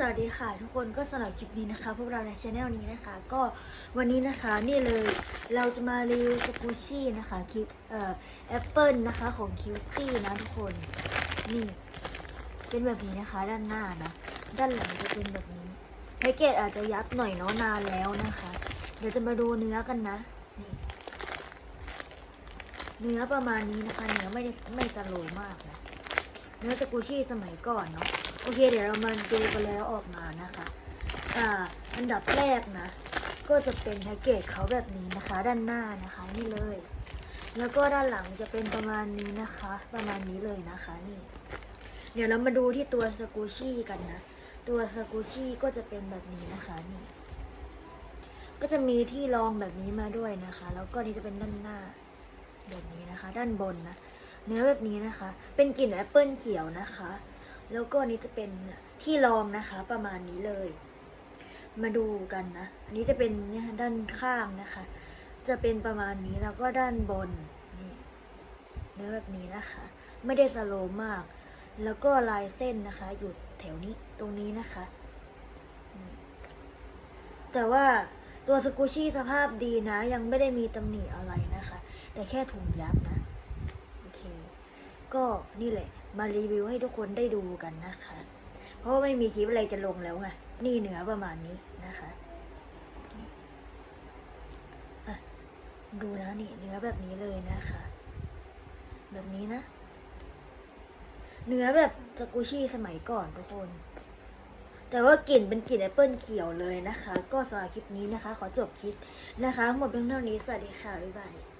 สวัสดีค่ะทุกคนก็สำหรับคลิปนี้นะคะ พวกเราในช anel นี้นะคะ ก็วันนี้นะคะนี่เลยเราจะมารีวิวสกูชี่นะคะคิวเอ่อแอปเปิลนะคะของคิวตี้นะทุกคน นี่ เป็นแบบนี้นะคะ ด้านหน้านะด้านหลังจะเป็นแบบนี้แพ็กเกจอาจจะยับหน่อยเนาะนานแล้วนะคะ เดี๋ยวจะมาดูเนื้อกันนะนี่เนื้อประมาณนี้นะคะเนื้อไม่ได้ไม่จะโรยมากนะเนื้อสกูชี่สมัยก่อนเนาะ อเคเดี๋ยวเรามาดูกันแล้วออกมานะคะ อ่า อันดับแรกนะ ก็จะเป็นแพ็กเกจเขาแบบนี้นะคะ ด้านหน้านะคะนี่เลย แล้วก็ด้านหลังจะเป็นประมาณนี้นะคะ ประมาณนี้เลยนะคะนี่ เดี๋ยวเรามาดูที่ตัวสกูชี่กันนะ ตัวสกูชี่ก็จะเป็นแบบนี้นะคะนี่ ก็จะมีที่รองแบบนี้มาด้วยนะคะ แล้วก็นี่จะเป็นด้านหน้าแบบนี้นะคะ ด้านบนนะ เนื้อแบบนี้นะคะ เป็นกลิ่นแอปเปิลเขียวนะคะ แล้วก็นี้จะเป็นที่รองนะคะ ประมาณนี้เลย มาดูกันนะ อันนี้จะเป็นเนี่ยด้านข้างนะคะ จะเป็นประมาณนี้แล้วก็ด้านบนนี่เนื้อแบบนี้นะคะ ไม่ได้สโลมาก แล้วก็ลายเส้นนะคะอยู่แถวนี้ตรงนี้นะคะ แต่ว่าตัวสกูชี่สภาพดีนะ ยังไม่ได้มีตำหนิอะไรนะคะ แต่แค่ถุงยับนะ โอเค ก็นี่แหละ มารีวิวให้ทุกคนได้ดูกันนะคะ เพราะไม่มีคลิปอะไรจะลงแล้วไงนี่เหนือประมาณนี้นะคะะดูนะนี่เนื้อแบบนี้เลยนะคะ แบบนี้นะ เนื้อแบบสกูชี่สมัยก่อนทุกคน แต่ว่ากลิ่นเป็นกลิ่นแอปเปิลเขียวเลยนะคะ ก็สำหรับคลิปนี้นะคะ ขอจบคลิปนะคะ หมดเพียงเท่านี้ สวัสดีค่ะ บ๊ายบาย